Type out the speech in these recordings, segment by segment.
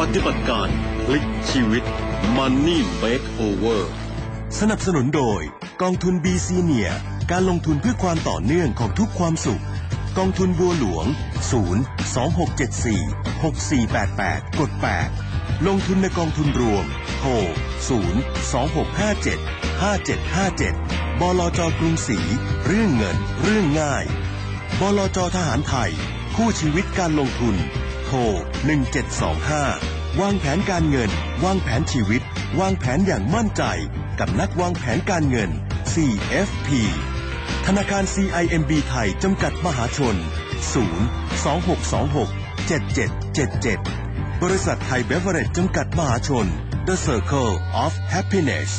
ปฏิบัติการพลิกชีวิต Money Makeover สนับสนุนโดย กองทุน BC เนียการลงทุนเพื่อความต่อเนื่องของทุกความสุข กองทุนบัวหลวง 0 2674 6488 กด 8 ลงทุนในกองทุนรวม โทร 0 2657 5757 บลจกรุงศรีเรื่องเงิน เรื่องง่าย บลจทหารไทย คู่ชีวิตการลงทุน 1725 วางแผนการเงิน วางแผนชีวิต วางแผนอย่างมั่นใจ กับนักวางแผนการเงิน CFP ธนาคาร CIMB ไทย จำกัดมหาชน 0 2626 7777 บริษัทไทยเบเวอเรจจำกัดมหาชน The Circle of Happiness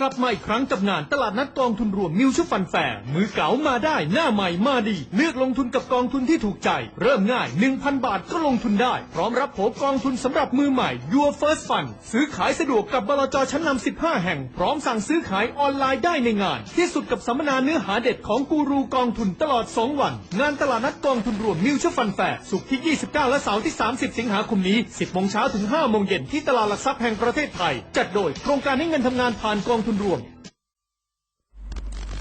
กลับมาอีกครั้งกับงานตลาดนัดกองทุนรวมมิวชั่ฟันแฟร์มือเก๋ามาได้หน้าใหม่มาดี เลือกลงทุนกับกองทุนที่ถูกใจ เริ่มง่าย 1,000 บาทก็ลงทุนได้ พร้อมรับโผกองทุนสำหรับมือใหม่ Your First Fund ซื้อขายสะดวกกับบลจชั้นนำ15 แห่ง พร้อมสั่งซื้อขายออนไลน์ได้ในงาน ที่สุดกับสัมมนาเนื้อหาเด็ดของกูรูกองทุนตลอด 2 วัน งานตลาดนัดกองทุนรวมมิวชั่ฟันแฟร์สุกที่ 29 และเสาร์ที่ 30 สิงหาคมนี้ 10โมงเช้าถึง5โมงเย็นที่ตลาดหลักทรัพย์แห่งประเทศไทย จัดโดยโครงการให้เงินทำงานผ่านกองทุนรวม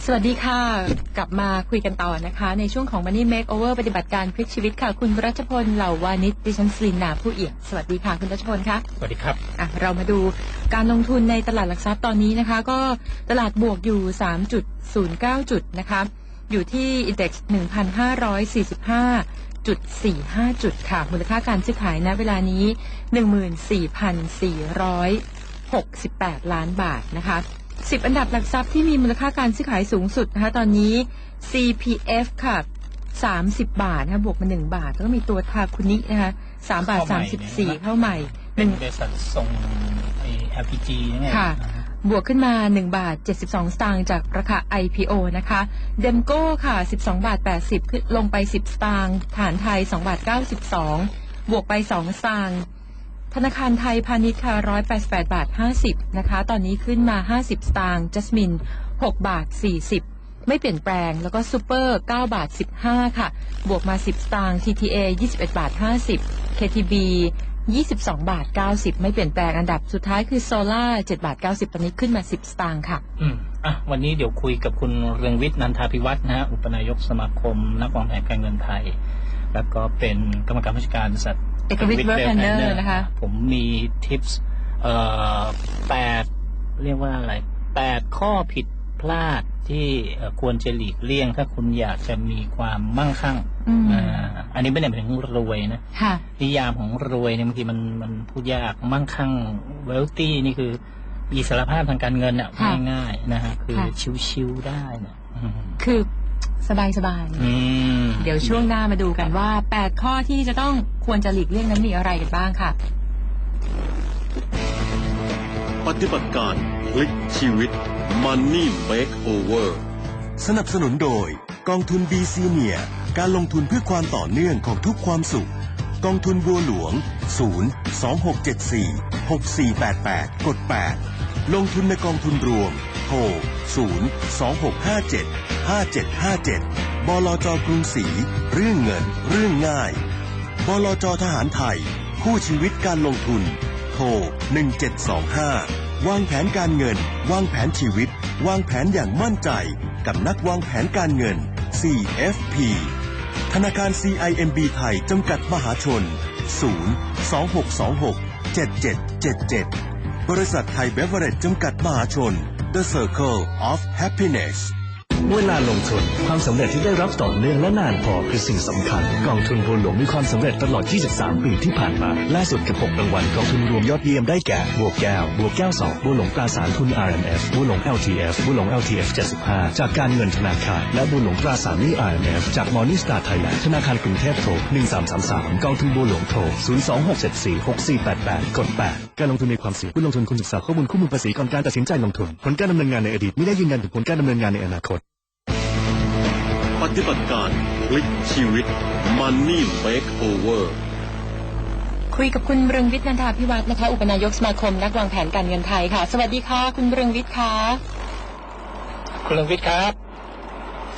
สวัสดีค่ะ กลับมาคุยกันต่อนะคะ ในช่วงของ Money Makeover ปฏิบัติการพลิกชีวิตค่ะ คุณรัชพลเหล่าวานิชดิฉันสลินนาผู้เอี่ยมสวัสดีค่ะ คุณรัชพลคะสวัสดีครับอะเรามาดูการลงทุนในตลาดหลักทรัพย์ตอนนี้นะคะ ก็ตลาดบวกอยู่ 3.09 จุดนะคะ อยู่ที่ Index 1,545.45จุดค่ะ มูลค่าการซื้อขายณเวลานี้ 14,468 ล้านบาทนะคะสิบอันดับหลักทรัพย์ที่มีมูลค่าการซื้อขายสูงสุดนะคะตอนนี้ CPF ค่ะ 30 บาทนะคะบวกมา 1 บาท แล้วก็มีตัวทาคุนินะคะ3บาทเข้าใหม่เนี่ยนะ34 เข้าใหม่ เป็นบริษัทส่งไอ้ LPG นี่ไงค่ะอ่าฮะบวกขึ้นมา 1 บาท 72 สตางค์จากราคา IPO นะคะ เดมโก้ค่ะ 12 บาท 80ขึ้นลงไป 10 สตางค์ ฐานไทย 2 บาท 92 บวกไป 2 สตางค์ ธนาคารไทยพาณิชย์ค่ะ188บาท50นะคะ ตอนนี้ขึ้นมา50สตางค์จัสมิน6บาท40ไม่เปลี่ยนแปลง แล้วก็ซูเปอร์9บาท15ค่ะ บวกมา10สตางค์ TTA 21บาท50 KTB 22 บาท 90 ไม่เปลี่ยนแปลงอันดับสุดท้ายคือโซล่า7บาท 90 ตอนนี้ขึ้นมา 10 สตางค์ค่ะ อืม อะ วันนี้เดี๋ยวคุยกับคุณเรืองวิทย์นันทาภิวัฒน์นะฮะ อุปนายกสมาคม นักวางแผนการเงินไทย แล้วก็เป็นกรรมการผู้จัดการบริษัท เอกวิทย์ Wealth Planner นะคะ ผมมีทิปส์เอ่อแปดเรียกว่าอะไรแปดข้อผิดพลาดที่เอ่อควรจะหลีกเลี่ยง ถ้าคุณอยากจะมีความมั่งคั่งอืมอ่าอันนี้ไม่ได้หมายถึงรวยนะค่ะนิยามของรวยเนี่ยบางทีมันมันพูดยากมั่งคั่งเวลตี้นี่คืออิสรภาพทางการเงินอะค่ะง่ายๆนะฮะคือค่ะชิวๆได้นะอืมคือสบายสบายอืม เดี๋ยวช่วงหน้ามาดูกันว่า 8 ข้อที่จะต้องควรจะหลีกเลี่ยงนั้นมีอะไรกันบ้างค่ะ ปฏิบัติการพลิกชีวิต Money Makeover สนับสนุนโดย กองทุน BC เนียการลงทุนเพื่อความต่อเนื่องของทุกความสุข กองทุนบัวหลวง 0 2674 6488 กด 8 ลงทุนในกองทุนรวม โทร 0 2657 5757 บลจกรุงศรีเรื่องเงิน เรื่องง่าย บลจทหารไทย คู่ชีวิตการลงทุน โทร 1725 วางแผนการเงิน วางแผนชีวิต วางแผนอย่างมั่นใจ กับนักวางแผนการเงิน CFP ธนาคาร CIMB ไทย จำกัดมหาชน 0 2626 7777 บริษัทไทยเบเวอเรจจำกัดมหาชน The Circle of Happiness เวลาลงทุน ความสำเร็จที่ได้รับต่อเนื่องและนานพอคือสิ่งสำคัญ กองทุนบัวหลวงมีความสำเร็จตลอด 23 ปีที่ผ่านมา ล่าสุดกับ 6 รางวัลกองทุนรวมยอดเยี่ยมได้แก่ บัวแก้ว บัวแก้ว 2 บัวหลวงตราสารทุน RMF บัวหลวง LTF บัวหลวง LTF 75 จากการเงินธนาคาร และบัวหลวงตราสารหนี้ RMF จาก Morningstar Thailand ธนาคารกรุงเทพโทร1333 กองทุนบัวหลวงโทร026746488 กด 8 การลงทุนในความเสี่ยงผู้ลงทุนควรศึกษาข้อมูลคู่มือภาษีก่อนการตัดสินใจลงทุน ผลการดำเนินงานในอดีตไม่ได้ยืนยันถึงผลการดำเนินงานในอนาคต ปฏิบัติการพลิกชีวิต Money Makeover คุยกับคุณเรืองวิทย์นันทาพิวัฒน์นะคะ อุปนายกสมาคมนักวางแผนการเงินไทยค่ะ สวัสดีค่ะ คุณเรืองวิทย์ค่ะคุณเรืองวิทย์ครับ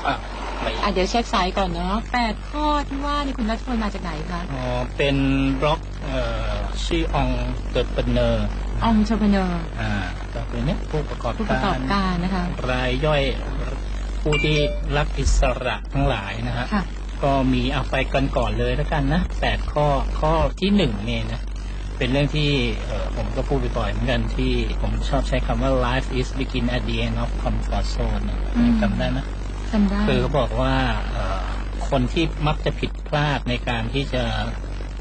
อะไม่อะเดี๋ยวเช็คสายก่อนเนาะแปดข้อที่ว่านี่คุณรัชพลมาจากไหนคะอ๋อเป็นบล็อกเอ่เอ่อชื่อองเดอร์เปเนอร์องชพเนอร์อ่าก็เป็นเนี่ยผู้ประกอบผู้ประกอบการนะคะรายย่อย ผู้ที่รักอิสระทั้งหลายนะฮะค่ะก็มีเอาไปกันก่อนเลยแล้วกันนะแปดข้อข้อที่หนึ่งเนี่ยนะ เป็นเรื่องที่เอ่อผมก็พูดบ่อยๆเหมือนกันที่ผมชอบใช้คำว่า life is begin at the end of comfort zone เนี่ยอืม จำได้ไหม จำได้ คือเขาบอกว่าเอ่อคนที่มักจะผิดพลาดในการที่จะ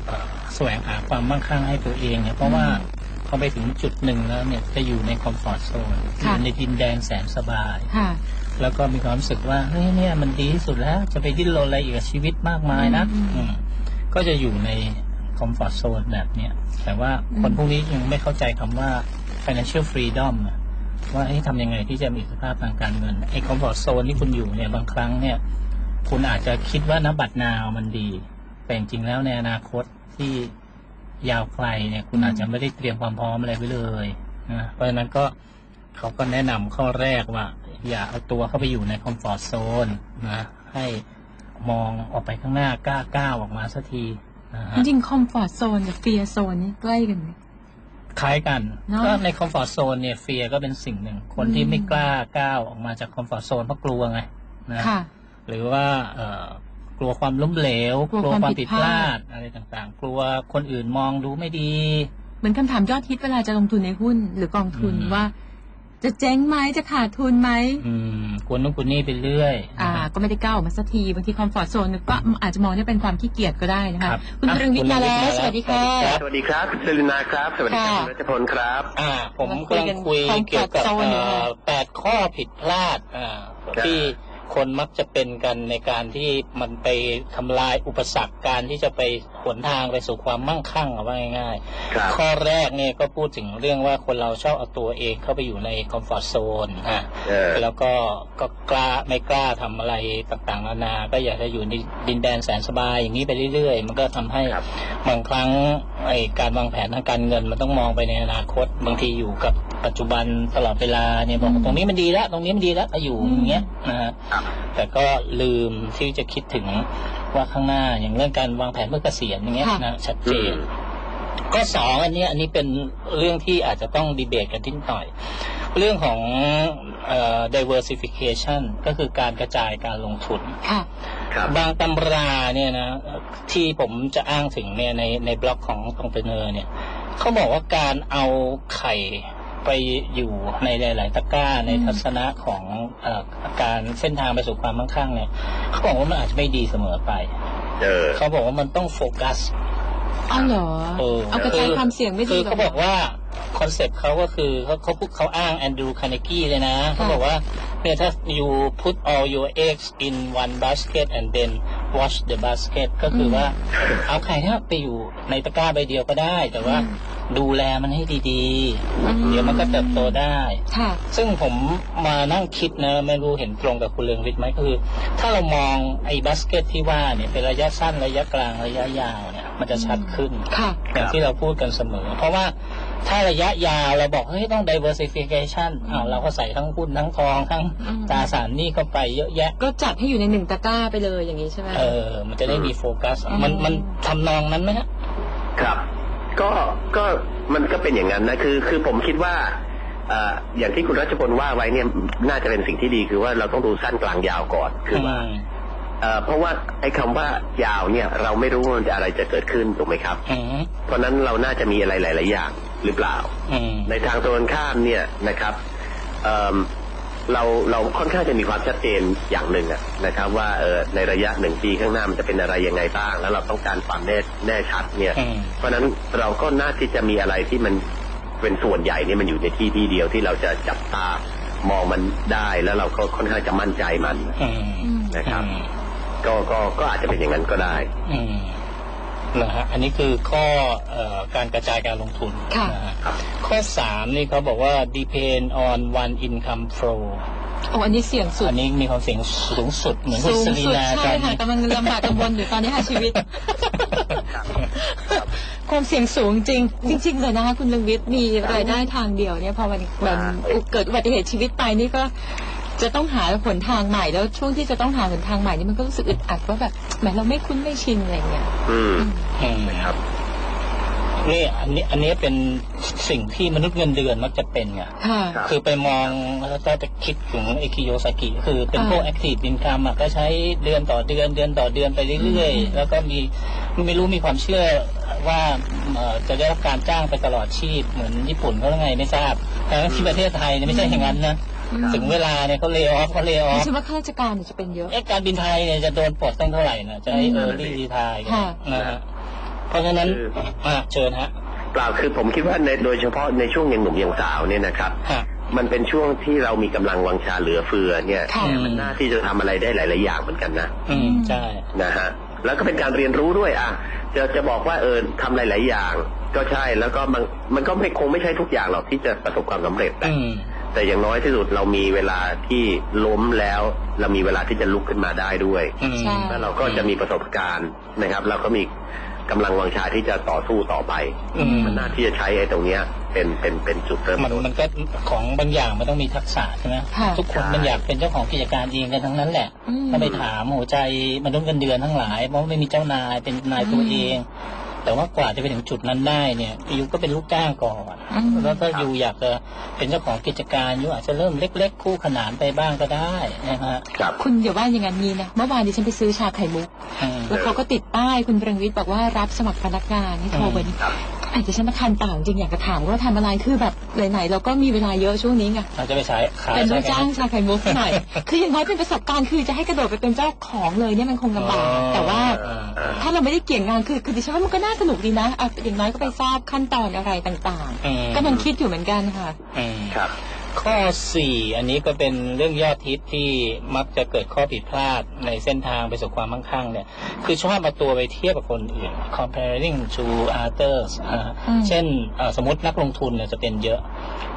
เอ่อแสวงหาความมั่งคั่งให้ตัวเองเนี่ยเพราะว่าพ อไปถึงจุดหนึ่งแล้วเนี่ยจะอยู่ในคอมฟอร์ z โซนอยู่ในดินแดนแสนสบายค่ะแล้วก็มีความรู้สึกว่าเฮ้ยเนี่ยมันดีที่สุดแล้ว จะไปดิ้นรนอะไรอีกกับชีวิตมากมายนะอืมอืมก็จะอยู่ในคอมฟอร์ z โซนแบบเนี้ยแต่ว่าคนอืมพวกนี้ยังไม่เข้าใจคำว่า financial freedom อะว่าเอ้ยทำยังไงที่จะมีอิสรภาพทางการเงินไอ้คอมฟอร์ z โซนที่คุณอยู่เนี่ยบางครั้งเนี่ย คุณอาจจะคิดว่านับบัตรนาวมันดี แต่จริงๆแล้วในอนาคตที่ ยาวไกลเนี่ยคุณอาจจะไม่ได้เตรียมความพร้อมอะไรไว้เลยนะเพราะฉะนั้นก็เขาก็แนะนำข้อแรกว่า อย่าเอาตัวเข้าไปอยู่ในคอมฟอร์ z โซนนะให้มองออกไปข้างหน้ากล้าก้าวออกมาสักทีนะฮะจริงๆคอมฟอร์ z โซนกับเฟียโซนนี่ใกล้กันไหมคล้ายกันเนอะก็ในคอมฟอร์ z โซนเนี่ยเฟียก็เป็นสิ่งหนึ่ง คนที่อืมไม่กล้าก้าวออกมาจากคอมฟอร์ z โซนเพราะกลัวไงนะค่ะหรือว่าเอ่อ กลัวความล้มเหลว กลัวความผิดพลาดอะไรต่างๆ กลัวคนอื่นมองดูไม่ดี เหมือนคำถามยอดฮิตเวลาจะลงทุนในหุ้น หรือกองทุนอืมว่า จะเจ๊งไหมจะขาดทุนไหมอืมกลัวนู้นกลัวนี่ไปเรื่อย อ่านะฮะก็ไม่ได้ก้าวออกมาสักทีบางทีคอมฟอร์ z โซนก็อาจจะมองได้เป็นความขี้เกียจก็ได้นะคะครับคุณอะตรึงวิทย์มาแล้วคุณสวัสดีค่ะสวัสดีสวัสดีครับคุณเซรินาครับ สวัสดีครับค่ะคุณรัชพลครับ อ่า ผมมาคุยกำลักังนคุย comfort เกี่ยวกับ zone เอ่อยู่ค่ะอแปดข้อผิดพลาดอ่าครับที่ คนมักจะเป็นกันในการที่มันไปทำลายอุปสรรคการที่จะไปหนทางไปสู่ความมั่งคั่งเอาว่าง่ายครับๆข้อแรกเนี่ยก็พูดถึงเรื่องว่าคนเราชอบเอาตัวเองเข้าไปอยู่ในคอมฟอร์ z โซนอะเออแล้วก็ก็กล้าไม่กล้าทำอะไรต่างๆนานา ก็อยากจะอยู่ในดินแดนแสนสบายอย่างนี้ไปเรื่อยๆ มันก็ทำให้ครับบางครั้งไอการวางแผนทางการเงินมันต้องมองไปในอนาคตบางทีอยู่กับปัจจุบันตลอดเวลาเนี่ยบอกอืมตรงนี้มันดีแล้วตรงนี้มันดีแล้วก็อยู่อืมอย่างเงี้ยนะฮะครับแต่ก็ลืมที่จะคิดถึงว่าข้างหน้าอย่างเรื่องการวางแผนเพื่อเกษียณอย่างเงี้ยค่ะนะชัดเจอืนมก็สองอันเนี้ยอันนี้เป็นเรื่องที่อาจจะต้องดีเบตกันทิ้งหน่อย เรื่องของเอ่อ diversification ก็คือการกระจายการลงทุนค่ะครับบางตำราเนี่ยนะที่ผมจะอ้างถึงเนี่ยในในบล็อกของตรงเปเนอร์เนี่ยเขาบอกว่าการเอาไข่ ไปอยู่ในหลาย ๆตะกร้าในอืมทัศนะของเออการเส้นทางไปสู่ความมั่งคั่งเนี่ยเขาบอกว่ามันอาจจะไม่ดีเสมอไปเออเขาบอกว่ามันต้องโฟกัสอ้าวเหรอเออเอากระจายความเสี่ยงไม่ดีคือหรเขาบอกว่าคอนเซ็ปต์เขาก็คือเขาเขาพูดเขาอ้างแอนดรูคาร์เนกี้เลยนะเขาบอกว่าเนี่ยถ้า you put all your eggs in one basket and then wash the basket ก็คือว่าเอาไข่เนี่ยไปอยู่ในตะกร้าใบเดียวก็ได้ แต่ว่าดูแลมันให้ดีอืมๆเดี๋ยวมันก็เติบโตได้ค่ะซึ่งผมมานั่งคิดนะไม่รู้เห็นตรงกับคุณเรืองวิทย์ไหมคือ ถ้าเรามองไอ้บาสเกตที่ว่าเนี่ยเป็นระยะสั้นระยะกลางระยะยาวเนี่ย มันจะชัดขึ้นค่ะอย่างที่เราพูดกันเสมอ เพราะว่าถ้าระยะยาวเราบอกเฮ้ยต้อง diversification อ้าวเราก็ใส่ทั้งหุ้นทั้งทองทั้งอืมตราสารหนี้เข้าไปเยอะแยะ ก็จัดให้อยู่ในหนึ่งตะกร้าไปเลยอย่างนี้ใช่ไหมเออ มันจะได้มีโฟกัสอืมมันมันทำนองนั้นไหมฮะ ครับ ก็ก็มันก็เป็นอย่างนั้นนะคือคือผมคิดว่าเอ่ออย่างที่คุณรัชพลว่าไว้เนี่ยน่าจะเป็นสิ่งที่ดีคือว่าเราต้องดูสั้นกลางยาวก่อนคือว่ามเอ่อเพราะว่าไอ้คำว่ายาวเนี่ย เราไม่รู้ว่ามันจะอะไรจะเกิดขึ้นถูกไหมครับอืมเพราะฉะนั้นเราน่าจะมีอะไรหลาย ๆ อย่างหรือเปล่าอืมในทางตรงกันข้ามเนี่ยนะครับ เอิ่มเราเราค่อนข้างจะมีความชัดเจนอย่างหนึ่งอะนะครับ ว่าเออในระยะหนึ่งปีข้างหน้ามันจะเป็นอะไรยังไงบ้าง แล้วเราต้องการความแน่แน่ชัดเนี่ยอืมเพราะฉะนั้นเราก็น่าที่จะมีอะไรที่มันเป็นส่วนใหญ่เนี่ยมันอยู่ในที่ที่เดียวที่เราจะจับตามองมันได้แล้วเราก็ค่อนข้างจะมั่นใจมันอืมอืมนะครับอืมก็ก็ก็อาจจะเป็นอย่างนั้นก็ได้อืมนะฮะอันนี้คือข้อเอ่อการกระจายการลงทุนค่ะนะฮะครับ ข้อสามนี่เขาบอกว่า depend on one income flow โอ้อันนี้เสี่ยงสุด อันนี้มีความเสี่ยงสูงสุดเหมือนคุสูณงสลีสุดนาใช่กันค่ะกำลังลำบากกังวลอยู่ตอนนี้ค่ะชีวิต ความเสี่ยงสูงจริง จริง ๆ เลยนะคะคุณเรืองวิทย์มีรายได้ทางเดียวเนี่ยพอมันมันเกิดอุบัติเหตุชีวิตไปนี่ก็จะต้องหาหนทางใหม่แล้วช่วงที่จะต้องหาหนทางใหม่นี่มันก็รู้สึกอึดอัดว่าแบบแหมเราไม่คุ้นไม่ชินอะไรเงี้ยอืมอืมครับ นี่อันนี้อันนี้เป็นสิ่งที่มนุษย์เงินเดือนมักจะเป็นไงค่ะครับ คือไปมองแล้วก็จะคิดถึงไอคิโยซากิคือเป็นอ่าพวกแอคทีฟอินคัมก็ใช้เดือนต่อเดือนเดือนต่อเดือนไปเรื่อยอืมๆแล้วก็มีไม่รู้มีความเชื่อว่าเอ่อจะได้รับการจ้างไปตลอดชีพเหมือนญี่ปุ่นเขาไงไม่ทราบแต่ว่าที่ประเทศไทยเนี่ยไม่ใช่อย่างนั้นนะอืมถึงเวลาเนี่ยเขาเล y o ออฟเขาเล y o ออดิฟฉันว่าข้าราชการเนี่ยจะเป็นเยอะ เอ๊ะการบินไทยเนี่ยจะโดนปลดตั้งเท่าไหร่นะจะให้อืมเออร์ลี่รีทายค่ะ นะฮะ เพราะฉะนั้นคืออะเชิญฮะเปล่าคือผมคิดว่าในโดยเฉพาะในช่วงยังหนุ่มยังสาวเนี่ยนะครับฮะมันเป็นช่วงที่เรามีกำลังวังชาเหลือเฟือเนี่ยค่ะมันน่าที่จะทำอะไรได้หลาย ๆ อย่างเหมือนกันนะ อืมใช่นะฮะแล้วก็เป็นการเรียนรู้ด้วยอะจะจะบอกว่าเออทำหลาย ๆ อย่าง ก็ใช่แล้วก็มันมันก็ไม่คงไม่ใช่ทุกอย่างหรอกที่จะประสบความสำเร็จแต่อืมแต่อย่างน้อยที่สุดเรามีเวลาที่ล้มแล้ว เรามีเวลาที่จะลุกขึ้นมาได้ด้วยอืมใช่แล้วเราก็จะมีประสบการณ์นะครับ เราก็มี กำลังวังชาที่จะต่อสู้ต่อไปอืมมันน่าที่จะใช้ไอ้ตรงเนี้ย เป็นเป็นเป็นจุดเริ่มมันต้นมันก็ของบางอย่างมันต้องมีทักษะใช่ไหมค่ะทุกคนใช่มันอยากเป็นเจ้าของกิจการเองกันทั้งนั้นแหละอืมถ้าไปถามหัวใจมนุษย์เงินเดือนทั้งหลายเพราะไม่มีเจ้านายเป็นนายตัวเอง แต่ว่ากว่าจะไปถึงจุดนั้นได้เนี่ยยูก็เป็นลูกจ้างก่อนอืมแล้วก็ยูอยากจะเป็นเจ้าของกิจการยูอาจจะเริ่มเล็ก ๆ คู่ขนานไปบ้างก็ได้นะฮะครับคุณอย่าว่าอย่างนั้นนี้นะเมื่อวานดิฉันไปซื้อชาไข่มุกอืมแล้วเขาก็ติดป้ายคุณเรืองวิทย์บอกว่ารับสมัครพนักงานนี่โทรไปนี่ครับ อาจจะฉันมาทานเปล่าจริงๆอยากจะถามว่าทำอะไรคือแบบไหนๆเราก็มีเวลาเยอะช่วงนี้ไงเราจะไปขายขายเป็นลูกใช่จ้างไหมชาไข่มุกหน่อยคืออย่างน้อยเป็นประสบการณ์คือจะให้กระโดดไปเป็นเจ้าของเลยเนี่ยมันคงลำบากอ๋อแต่ว่าอ่าอ่าถ้าเราไม่ได้เกี่ยงงานคือคือดิฉันว่ามันก็น่าสนุกดีนะอะอย่างน้อยก็ไปทราบขั้นตอนอะไรต่างอืมๆก็มันคิดอยู่เหมือนกันค่ะอืมครับ ข้อสี่อันนี้ก็เป็นเรื่องยอดฮิตที่มักจะเกิดข้อผิดพลาดในเส้นทางไปสู่ความมั่งคั่งเนี่ย คือชอบมาตัวไปเทียบกับคนอื่น comparing to others อ่าอืมเช่นเอ่อสมมตินักลงทุนเนี่ยจะเป็นเยอะ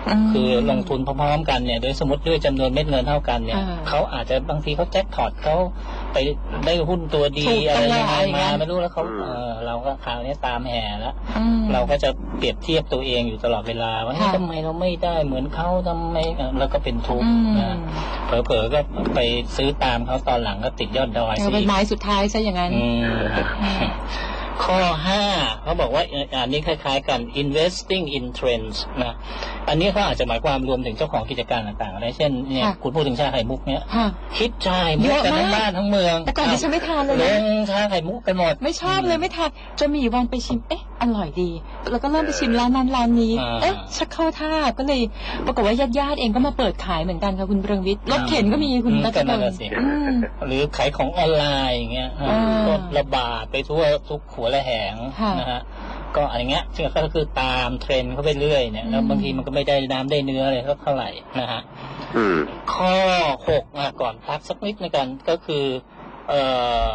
มคือลงทุนพร้อมๆกันเนี่ย โดยสมมติด้วยจำนวนเม็ดเงินเท่ากันเนี่ยอ่าเขาอาจจะบางทีเขาแจ็คพอตเขา ไปได้หุ้นตัวดีถูกอะไรตลอดยังไงอย่างเงี้มายไม่รู้แล้วเขาอืมเออเราก็คราวนี้ตามแห่แล้วอืมเราก็จะเปรียบเทียบตัวเองอยู่ตลอดเวลาว่าค่ะทำไมเราไม่ได้เหมือนเขาทำไมเอ่อแล้วก็เป็นทุกข์อืมนะเผลอๆก็ไปซื้อตามเขาตอนหลังก็ติดยอดดอยเอาสิเป็นไม้สุดท้ายซะอย่างนั้นอืม ข้อห้าเขาบอกว่าเอ่ออันนี้คล้ายๆกัน investing in trends นะ อันนี้เขาอาจจะหมายความรวมถึงเจ้าของกิจการต่างๆอะไรเช่นเนี่ยค่ะคุณพูดถึงชาไข่มุกเนี่ยค่ะคิดชาไข่มุกกันทั้งบ้านทั้งเมืองแต่ก่อนดิฉันไม่ทานเลยลนะงชาไข่มุกกันหมด ไม่ชอบเลยไม่ทานจนมีอยู่วันไปชิมเอ๊ะอร่อยดี แล้วก็เริ่มไปชิมร้านนั้นร้านนี้อ่าเอ๊ะชักเข้าท่าก็เลยปรากฏว่าญาติญาติๆเองก็มาเปิดขายเหมือนกันค่ะคุณเรืองวิทย์รถเข็นก็มีคุณอืมรัก็ชนั่นนนน่ะสิอืมหรือขายของออนไลน์อย่างเงี้ยอ่าก็ระบาดไปทั่วทุกหัวละแหงค่ะนะฮะก็อะไรเงี้ยซึ่งก็คือตามเทรนด์เข้าไปเรื่อยเนี่ยแล้วอืมบางทีมันก็ไม่ได้น้ำได้เนื้อเลยเท่าไหร่นะฮะอืมข้อหกอะก่อนพักสักนิดในกันก็คือ เอ่อ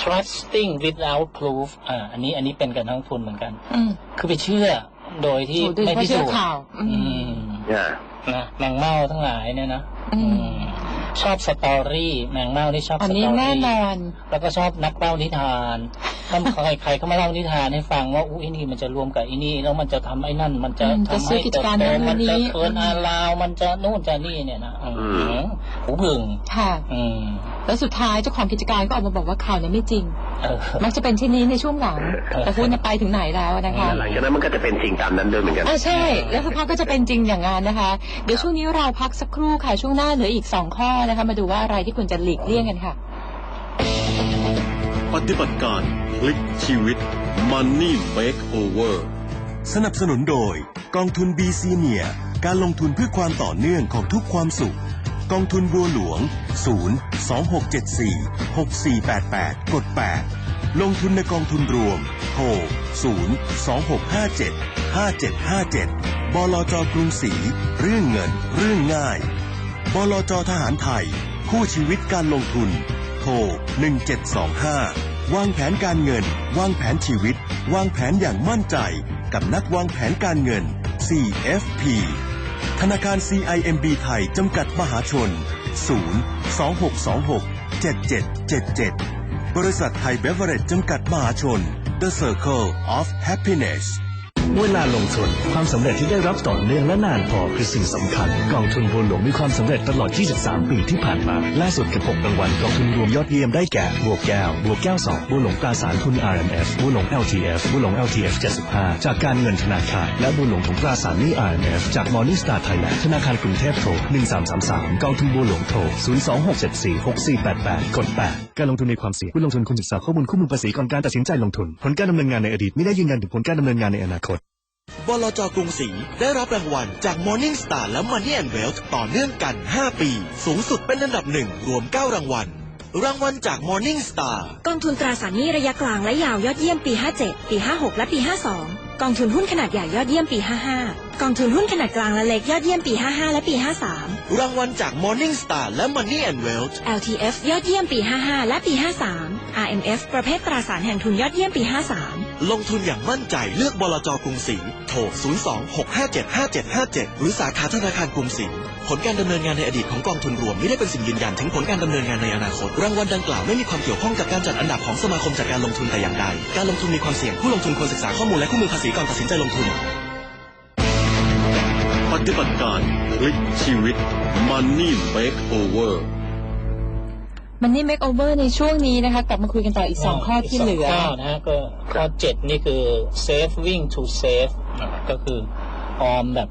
trusting without proof อ่า อันนี้อันนี้เป็นกับนักลงทุนเหมือนกันอืมคือไปเชื่อโดยที่โอ้โดยไม่เพราะพิเชื่สูอจน์ข่าวอืมอืมอ่านะแมงเม่าทั้งหลายเนี่ยนะอืมอืมชอบสตอรี่แมงเม่าที่ชอบอันสตอนี้รี่แน่นอน แล้วก็ชอบนักเล่านิทานถ้าใครใครเขามาเล่านิทานให้ฟังว่าอุ้ยนี่มันจะรวมกับไอ้นี่แล้วมันจะทำไอ้นั่น มันจะอืมจะทำซื้ให้อกิจเติบการโตนั้นมันจะนี้เทินอาลาวมันจะนู่นจะนี่เนี่ยนะอืมอืมหูผึ่งค่ะ อืมแล้วสุดท้ายเจ้าของกิจการก็ออกมาบอกว่าข่าวนั้นไม่จริงเออมักจะเป็นเช่นนี้ในช่วงหลัง แต่คุณไปถึงไหนแล้วนะคะหลังจากนั้นมันก็จะเป็นสิ่งตามนั้นด้วยเหมือนกันอ่าใช่ แล้วสักพักก็จะเป็นจริงอย่างนั้นนะคะ เดี๋ยวช่วงนี้เราพักสักครู่ค่ะ ช่วงหน้าเหลืออีกสองข้อนะคะ มาดูว่าอะไรที่คุณจะหลีกเลี่ยงกันค่ะ ปฏิบัติการพลิกชีวิต Money Makeover สนับสนุนโดย กองทุน BC เนียการลงทุนเพื่อความต่อเนื่องของทุกความสุข กองทุนบัวหลวง 0 2674 6488 กด 8 ลงทุนในกองทุนรวม โทร 0 2657 5757 บลจกรุงศรี เรื่องเงิน เรื่องง่าย บลจทหารไทย คู่ชีวิตการลงทุน โทร 1725 วางแผนการเงิน วางแผนชีวิต วางแผนอย่างมั่นใจ กับนักวางแผนการเงิน CFP ธนาคาร CIMB ไทย จำกัดมหาชน 0 2626 7777 บริษัทไทยเบเวอเรจจำกัดมหาชน The Circle of Happiness เวลาลงทุน ความสำเร็จที่ได้รับต่อเนื่องและนานพอคือสิ่งสำคัญ กองทุนบัวหลวงมีความสำเร็จตลอด 23 ปีที่ผ่านมา ล่าสุดกับ6รางวัลกองทุนรวมยอดเยี่ยมได้แก่ บัวแก้ว บัวแก้ว 2 บัวหลวงตราสารทุน RMF บัวหลวง LTF บัวหลวง LTF 75 จากการเงินธนาคาร และบัวหลวงของตราสารหนี้ RMF จาก Morningstar Thailand ธนาคารกรุงเทพโทร 1333 กองทุนบัวหลวงโทร 026746488 กด 8 การลงทุนในความเสี่ยงผู้ลงทุนควรศึกษาข้อมูลคู่มือภาษีก่อนการตัดสินใจลงทุน ผลการดำเนินงานในอดีตไม่ได้ยืนยันถึงผลการดำเนินงานในอนาคต บลจกรุงศรีได้รับรางวัลจาก Morning Star และ Money and Wealth ต่อเนื่องกัน 5 ปี สูงสุดเป็นอันดับหนึ่งรวม 9 รางวัล รางวัลจาก Morning Star กองทุนตราสารหนี้ระยะกลางและยาวยอดเยี่ยมปี 57 ปี 56 และปี 52 กองทุนหุ้นขนาดใหญ่ยอดเยี่ยมปี 55 กองทุนหุ้นขนาดกลางและเล็กยอดเยี่ยมปี 55 และปี 53 รางวัลจาก Morning Star และ Money and Wealth LTF ยอดเยี่ยมปี 55 และปี 53 RMF ประเภทตราสารแห่งทุนยอดเยี่ยมปี 53 ลงทุนอย่างมั่นใจเลือกบลจกรุงศรีโทร 026575757 หรือสาขาธนาคารกรุงศรีผลการดำเนินงานในอดีตของกองทุนรวมไม่ได้เป็นสิ่งยืนยันถึงผลการดำเนินงานในอนาคต รางวัลดังกล่าวไม่มีความเกี่ยวข้องกับการจัดอันดับของสมาคมจัดการลงทุนแต่อย่างใด การลงทุนมีความเสี่ยงผู้ลงทุนควรศึกษาข้อมูลและคู่มือภาษีก่อนตัดสินใจลงทุน ปฏิบัติการพลิกชีวิต Money Makeover Money Makeover ในช่วงนี้นะคะกลับมาคุยกันต่ออีก 2 ข้อที่เหลือสงข้อนะฮะก็ข้อเจ็ดนี่คือ saving to save นะครับก็คือออมแบบ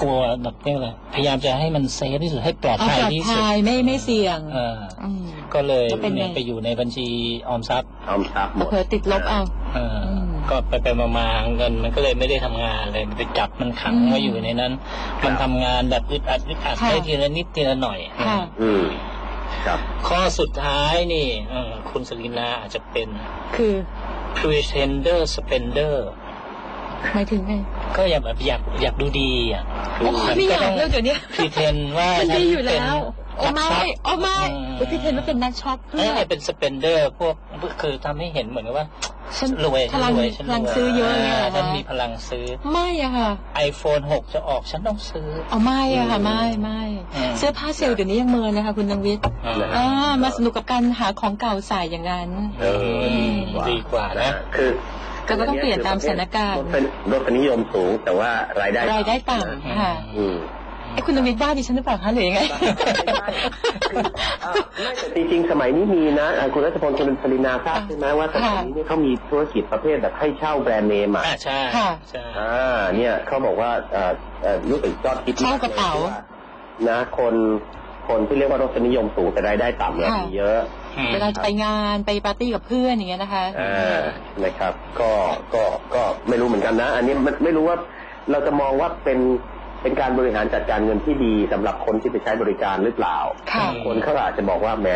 กลัวแบบเรียกอะไรพยายามจะให้มันเซฟที่สุดให้ปลอดเอาภัยปลอดที่สุดภัยไม่ไม่เสี่ยงเอออืมก็เลยก็เป็นไงเนี่ยไปอยู่ในบัญชีออมทรัพย์ออมทรัพย์หมดเผลอติดลบเอาเอออมก็ไปไปมามาเงินมันก็เลยไม่ได้ทำงานเลยไปจับมันขังอืมไว้อยู่ในนั้น มันทำงานแบบอึดอัดอึดอัดค่ะได้ทีละนิดทีละหน่อยค่ะอืม ครับข้อสุดท้ายนี่เออคุณสลินาอาจจะเป็นคือ pretender spender หมายถึงไงก็อยากแบบอยากอยากดูดีอะโอ้ไม่อยากเลือกเดี๋ยวนี้พรีเทนว่ามันดีอยู่ฉัแล้วโอ้เป็นนัไม่กช็อปโอ้ไม่อืมโอ้พี่เทนว่าเป็นนักช็อปเพื่เอ้อยเป็นสเปนเดอร์พวกคือทำให้เห็นเหมือนกับว่า ฉันรวยพลังฉันรวยฉันพลังรวยซื้อเยอะเนี่ยเหรอฉันคะมีพลังซื้อ ไม่อะค่ะ iPhone 6จะออกฉันต้องซื้อเอาไม่อะค่ะไม่ไม่อืมเสื้อผ้าเซลล์เดี๋ยวนี้ยังเมินเลยค่ะคุณนังวิทย์อ่าอ่ามาสนุกกับการหาของเก่าใส่อย่างนั้นเออดีกว่านะคือก็ต้องเปลี่ยนตามสถานการณ์รสรสนิยมสูงแต่ว่ารายได้รายได้ต่ำค่ะอืม ไอ้คุณนังวิทย์บ้าดิฉันหรือเปล่าคะหรือยังไงอ่าไม่แต่จริงๆสมัยนี้มีนะอ่าคุณรัชพลคุณปรินาทราบใช่ไหมว่าสมัยนี้เนี่ยเขามีธุรกิจประเภทแบบให้เช่าแบรนด์เนมอะอ่าใช่ค่ะใช่อ่าเนี่ยเขาบอกว่าเอ่อเอ่อรู้สึกยอดคิดมเช่ากระเป๋าลยนะคนคนที่เรียกว่ารสนิยมสูงแต่รายได้ต่ำเนี่ยค่ะมีเยอะอืมเวลาจะไปงานไปปาร์ตี้กับเพื่อนอย่างเงี้ยนะคะอ่านะครับ ก็ก็ก็ไม่รู้เหมือนกันนะ อันนี้ไม่ไม่รู้ว่าเราจะมองว่าเป็น เป็นการบริหารจัดการเงินที่ดีสำหรับคนที่ไปใช้บริการหรือเปล่าค่ะบางคนเขาอาจจะบอกว่าแหม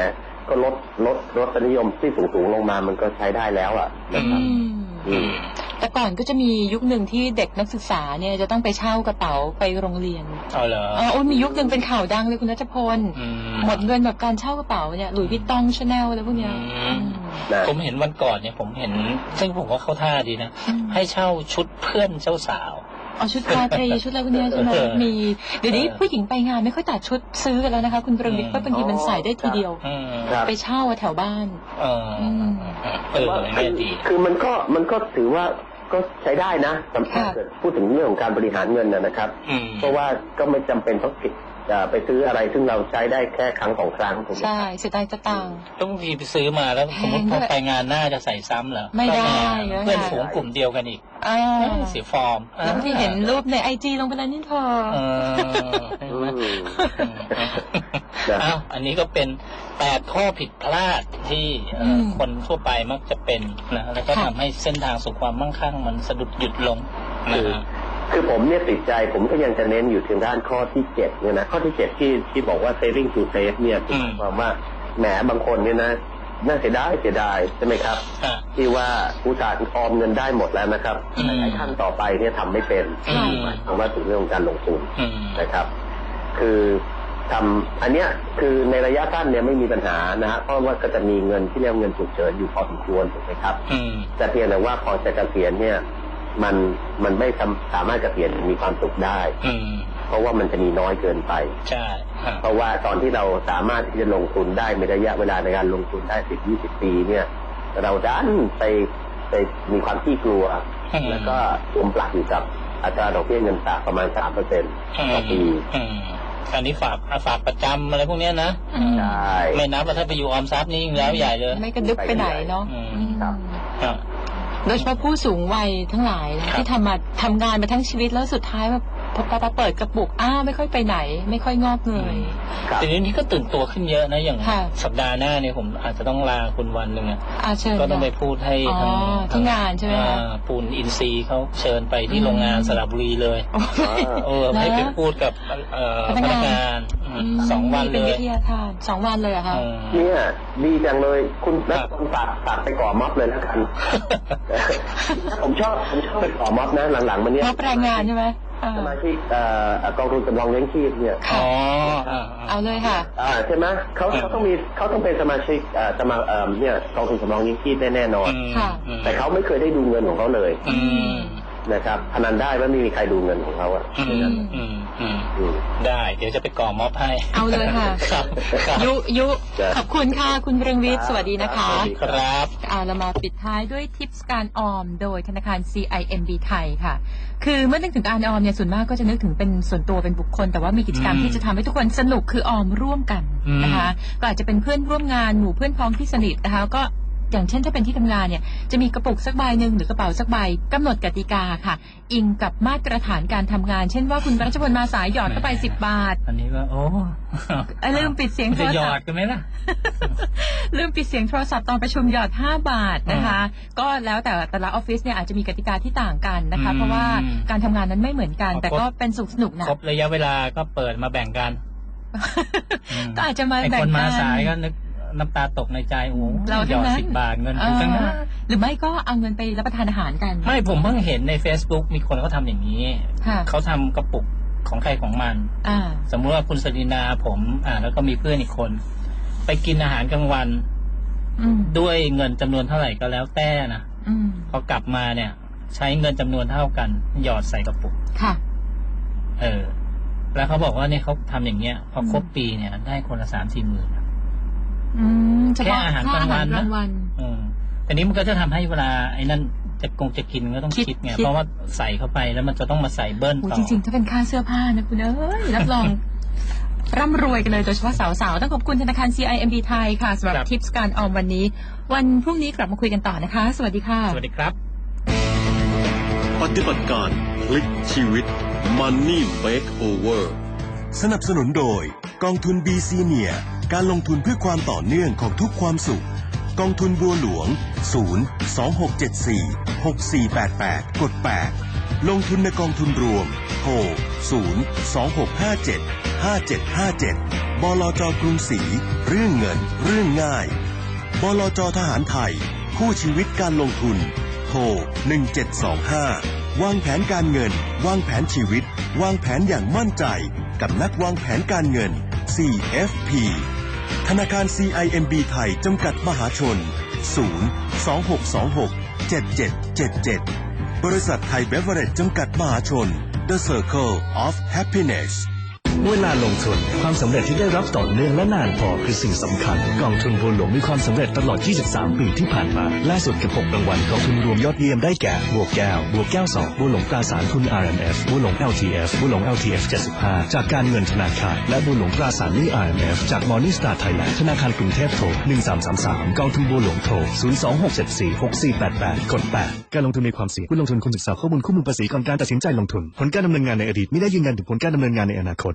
ก็ลดลดรสนิยมที่สูงสูงๆลงมามันก็ใช้ได้แล้วอะนะครับอืมอืมแต่ก่อนก็จะมียุคหนึ่งที่เด็กนักศึกษาเนี่ยจะต้องไปเช่ากระเป๋าไปโรงเรียนเอาเหรออ๋อโอ้ยมียุคหนึ่งเป็นข่าวดังเลยคุณนัชพลอืมหมดเงินแบบการเช่ากระเป๋าเนี่ยหลุยส์วิตตองชาแนลอะไรพวกเนี้ยอืมอืมนะผมเห็นวันก่อนเนี่ยผมเห็น ซึ่งผมว่าเข้าท่าดีนะอืมให้เช่าชุดเพื่อนเจ้าสาว เอาชุดปาเทชุดอะไรพวกเนี้ยใช่ไหมเออมี เดี๋ยวนี้เออผู้หญิงไปงานไม่ค่อยตัดชุดซื้อกันแล้วนะคะ คุณประวิทย์อืมเพราะบางทีมันใส่ได้ทีเดียวอืมครับไปเช่าแถวบ้าน เอออมเอออย่างเงี้ยดีคือมันก็มันก็ถือว่าก็ใช้ได้นะสำหรับค่ะเกิดพูดถึงเรื่องของการบริหารเงินนะนะครับอืมเพราะว่าก็ไม่จำเป็นต้องติด จะไปซื้ออะไรซึ่งเราใช้ได้แค่ครั้งสองครั้งถูกไหมใช่เสียดายจะตังค์ ต้องมีไปซื้อมาแล้วสมมติแพงพอด้วยไปงานหน้าจะใส่ซ้ำเหรอไม่ได้ก็นะเพื่อนฝูงกลุ่มเดียวกันอีกอ่าเอ้ยเสียฟอร์มแล้วที่เห็นรูปในไอจีลงไปแล้วนี่เธอเออเห็นอืไหมมนะอ้าวอันนี้ก็เป็นแปดข้อผิดพลาดที่เอ่ออมคนทั่วไปมักจะเป็นนะแล้วก็ค่ะทำให้เส้นทางสู่ความมั่งคั่งมันสะดุดหยุดลงนะฮะ คือผมเนี่ยติดใจผมก็ยังจะเน้นอยู่ถึงด้านข้อที่เจ็ดเนี่ยนะข้อที่เจ็ดที่ที่บอกว่า saving to save เนี่ยคือหมายความว่าแหมบางคนเนี่ยนะน่าเสียดายเสียดายใช่ไหมครับอะที่ว่าอุตสาห์ออมเงินได้หมดแล้วนะครับอืมแต่ไอ้ขั้นต่อไปเนี่ยทำไม่เป็นอืมหมายความว่าถึงเรื่องของการลงทุนอืมนะครับ คือทำอันเนี้ยคือในระยะสั้นเนี่ยไม่มีปัญหานะฮะเพราะว่าก็จะมีเงินที่เรียกว่าเงินฉุกเฉินอยู่พอสมควรถูกไหมครับอืมแต่เพียงแต่ว่าพอจะเกษียณเนี่ย มันมันไม่สามสามารถเกษียณมีความสุขได้ อืมเพราะว่ามันจะมีน้อยเกินไป ใช่ฮะเพราะว่าตอนที่เราสามารถที่จะลงทุนได้ในระยะเวลาในการลงทุนได้สิบยี่สิบปีเนี่ย เราดันไปไปมีความที่กลัวอืมแล้วก็รวมปลักอยู่กับอัตราดอกเบี้ยเงินฝากประมาณสามเปอร์เซ็นต์อืต่อมปีอืมอันนี้ฝากอะฝากประจำอะไรพวกเนี้ยนะอืมใช่ไม่นับว่าถ้าไปอยู่ออมทรัพย์นี่ยิ่งแล้วใหญ่เลย ไม่กระดึบไปไหนเนาะอืมอืมครับอะ โดยเฉพาะผู้สูงวัยทั้งหลายนะครับที่ทำมาทำงานมาทั้งชีวิตแล้วสุดท้ายแบบ พอพอเปิดกระปุกอ้าวไม่ค่อยไปไหน ไม่ค่อยงอกเงย ครับ แต่ทีนี้ก็ตื่นตัวขึ้นเยอะนะอย่างค่ะ สัปดาห์หน้าเนี่ยผมอาจจะต้องลาคุณวันหนึ่งอะอาเชิญก็ต้องไปค่ะ พูดให้อ๋อทางที่งานใช่ไหมคะอ่าปูนอินซีย์เขาเชิญไปที่อืม โรงงานสระบุรีเลยโอ้ยเออนะให้ไปพูดกับเอ่อพพนักงานนักงานอืมมสองวันเลเป็นยวิทยาทานสองวันเลยเหรอะคะเออ เนี่ยดีจังเลยคุณนัครักบคนฝากฝากไปก่อม็อบเลยแล้วกัน ผมชอบผมชอบไปก่อม็อบนะหลังๆมันเนี้ยรับแรงงานใช่ไหมอ่า สมาชิกเอ่อกองทุนสำรองเลี้ยงชีพเนี่ยค่ะอ๋ออ่าเอาเลยค่ะอ่าใช่ไหมเขาครับเขาต้องมีเขาต้องเป็นสมาชิกเอ่อสมาเอ่อเนี่ยกองทุนสำรองเลี้ยงชีพได้แน่นอนอืมค่ะอืมแต่เขาไม่เคยได้ดูเงินของเขาเลยอืม นะครับพนันได้ว่าไม่มีใครดูเงินของเขาอะอืมอืมอืมอืมได้ เดี๋ยวจะไปก่อม็อบให้ เอาเลยค่ะครับครับยุยุจ้ะขอบคุณค่ะ คุณเรืองวิทย์สวัสดีนะคะสวัสดีครับอ่าเรามาปิดท้ายด้วยทิปส์การออม โดยธนาคาร CIMB ไทยค่ะ คือเมื่อนึกถึงการออมเนี่ยส่วนมากก็จะนึกถึงเป็นส่วนตัวเป็นบุคคล แต่ว่ามีกิจกรรมอืมที่จะทำให้ทุกคนสนุกคือออมร่วมกันอืมนะคะก็อาจจะเป็นเพื่อนร่วมงานหมู่เพื่อนพ้องที่สนิทนะคะก็ อย่างเช่นถ้าเป็นที่ทำงานเนี่ยจะมีกระปุกสักใบหนึ่งหรือกระเป๋าสักใบกำหนดกติกาค่ะ อิงกับมาตรฐานการทำงาน เช่นว่าคุณรัชพลมาสายหยอดเข้าไปสิบบาท อันนี้ก็โอ้เอ้ยลืมปิดเสียงมันโทจะรหยศัอพดท์กันไหมล่ะลืมปิดเสียงโทรศัพท์ตอนประชุมหยอด 5 บาทนะคะ ก็แล้วแต่แต่ละออฟฟิศเนี่ยอาจจะมีกติกาที่ต่างกันนะคะอืมเพราะว่าการทำงานนั้นไม่เหมือนกันอ๋อแต่ก็เป็นสุขสนุกนะครบระยะเวลาก็เปิดมาแบ่งกันอืมก็อาจจะมาไอ้แบ่คงนกัมานสายก็นึก น้ำตาตกในใจโอ้โหเราหยทั้องดนั้นสิบบาทเงินเอกูอทั้งนั้นหรือไม่ก็เอาเงินไปรับประทานอาหารกัน ไม่ผมเพิ่งเห็นใน Facebook มีคนเขาทำอย่างนี้ค่ะเขาทำกระปุกของใครของมันอ่าสมมุติว่าคุณสรินาผม อ่า แล้วก็มีเพื่อนอีกคน ไปกินอาหารกลางวันอืมด้วยเงินจำนวนเท่าไหร่ก็แล้วแต่นะอืมพอกลับมาเนี่ย ใช้เงินจำนวนเท่ากัน หยอดใส่กระปุกค่ะ เออ แล้วเขาบอกว่าเนี่ยเขาทำอย่างเงี้ย พอครบปีเนี่ย ได้คนละสามสี่หมื่นอืมเฉพาะ แค่อาหารกลางวันนะค่อาหารกลางวันอืมแต่นี้มันก็จะทำให้เวลาไอ้นั่นจะกงจะกินก็ต้องคิดคิดไงคิดเพราะว่าใส่เข้าไปแล้วมันจะต้องมาใส่เบิ้ลโอ้ต่อจริงๆถ้าเป็นค่าเสื้อผ้านะคุณเอ้ยรับรองร่ำรวยกันเลยโดยเฉพาะสาวๆ ต้องขอบคุณธนาคาร CIMB ไทยค่ะสำหรับครับทิปส์การออมวันนี้ วันพรุ่งนี้กลับมาคุยกันต่อนะคะ สวัสดีค่ะ สวัสดีครับปฏิบัติการพลิกชีวิต Money Makeover สนับสนุนโดยกองทุน BC เนีย การลงทุนเพื่อความต่อเนื่องของทุกความสุข กองทุนบัวหลวง 0 2674 6488 กด 8 ลงทุนในกองทุนรวมโทร0 2657 5757 บลจกรุงศรีเรื่องเงิน เรื่องง่าย บลจทหารไทย คู่ชีวิตการลงทุน โทร 1725 วางแผนการเงิน วางแผนชีวิต วางแผนอย่างมั่นใจ กับนักวางแผนการเงิน CFP ธนาคาร CIMB ไทย จำกัดมหาชน 0 2626 7777 บริษัทไทยเบเวอเรจจำกัดมหาชน The Circle of Happiness เวลาลงทุน ความสำเร็จที่ได้รับต่อเนื่องและนานพอคือสิ่งสำคัญ กองทุนบัวหลวงมีความสำเร็จตลอด 23 ปีที่ผ่านมาล่าสุดกับ 6 รางวัลกองทุนรวมยอดเยี่ยมได้แก่บวกแก้วบวกแก้ว 2บัวหลวงตราสารทุน RMF บัวหลวง LTF บัวหลวง LTF 75 จากการเงินธนาคาร และบัวหลวงตราสารหนี้ RMF จาก Morning Star Thailand ธนาคารกรุงเทพโทร1333 กองทุนบัวหลวงโทร026746488กด8การลงทุนมีความเสี่ยงผู้ลงทุนควรศึกษาข้อมูลคู่มือภาษีก่อนการตัดสินใจลงทุน ผลการดำเนินงานในอดีตไม่ได้ยืนยันถึงผลการดำเนินงานในอนาคต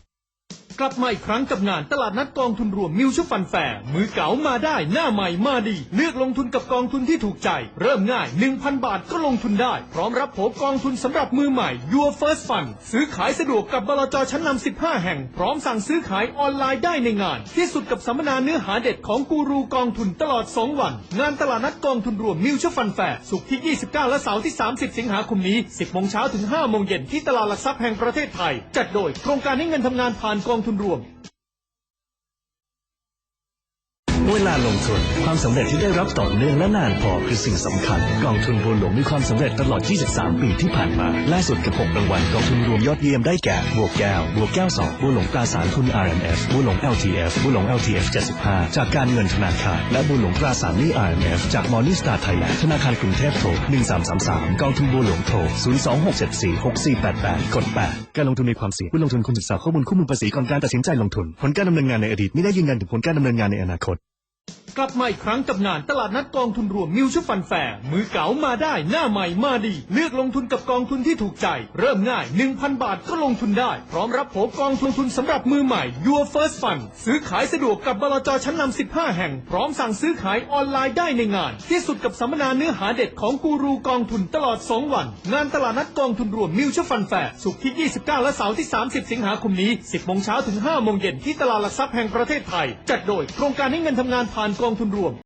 กลับมาอีกครั้งกับงานตลาดนัดกองทุนรวมมิวชั่ฟันแฟร์มือเก๋ามาได้หน้าใหม่มาดี เลือกลงทุนกับกองทุนที่ถูกใจ เริ่มง่าย 1,000 บาทก็ลงทุนได้ พร้อมรับโผกองทุนสำหรับมือใหม่ Your First Fund ซื้อขายสะดวกกับบลจชั้นนำ15 แห่ง พร้อมสั่งซื้อขายออนไลน์ได้ในงาน ที่สุดกับสัมมนาเนื้อหาเด็ดของกูรูกองทุนตลอด 2 วัน งานตลาดนัดกองทุนรวมมิวชั่ฟันแฟร์สุกร์ที่ 29 และเสาร์ที่ 30 สิงหาคมนี้ 10โมงเช้าถึง5โมงเย็นที่ตลาดหลักทรัพย์แห่งประเทศไทย จัดโดยโครงการให้เงินทำงานผ่านกองทุนรวม เวลาลงทุน ความสำเร็จที่ได้รับต่อเนื่องและนานพอคือสิ่งสำคัญ กองทุนบัวหลวงมีความสำเร็จตลอด 23 ปีที่ผ่านมาล่าสุดกับ 6 รางวัลกองทุนรวมยอดเยี่ยมได้แก่บวกแก้วบวกแก้ว 2บัวหลวงตราสารทุน RMF บัวหลวง LTF บัวหลวง LTF 75 จากการเงินธนาคารและบัวหลวงตราสารหนี้ RMF จาก Morningstar Thailand ธนาคารกรุงเทพโทร1333 กองทุนบัวหลวงโทร026746488กด8การลงทุนในความเสี่ยงผู้ลงทุนควรศึกษาข้อมูลคู่มือภาษีก่อนการตัดสินใจลงทุนผลการดำเนินงานในอดีตไม่ได้ยืนยันถึงผลการดำเนินงานในอนาคต กลับมาอีกครั้งกับงานตลาดนัดกองทุนรวมมิวชั่ฟันแฟร์มือเก๋ามาได้หน้าใหม่มาดี เลือกลงทุนกับกองทุนที่ถูกใจ เริ่มง่าย 1,000 บาทก็ลงทุนได้ พร้อมรับโผกองทุนทุนสำหรับมือใหม่ Your First Fund ซื้อขายสะดวกกับบลจชั้นนำ 15 แห่ง พร้อมสั่งซื้อขายออนไลน์ได้ในงาน ที่สุดกับสัมมนาเนื้อหาเด็ดของกูรูกองทุนตลอด 2 วัน งานตลาดนัดกองทุนรวมมิวชั่ฟันแฟร์ศุกร์ที่ 29 และเสาร์ที่ 30 สิงหาคมนี้ 10โมงเช้าถึง5โมงเย็นที่ตลาดหลักทรัพย์แห่งประเทศไทย จัดโดยโครงการให้เงินทำงานผ่านกองทุนรวม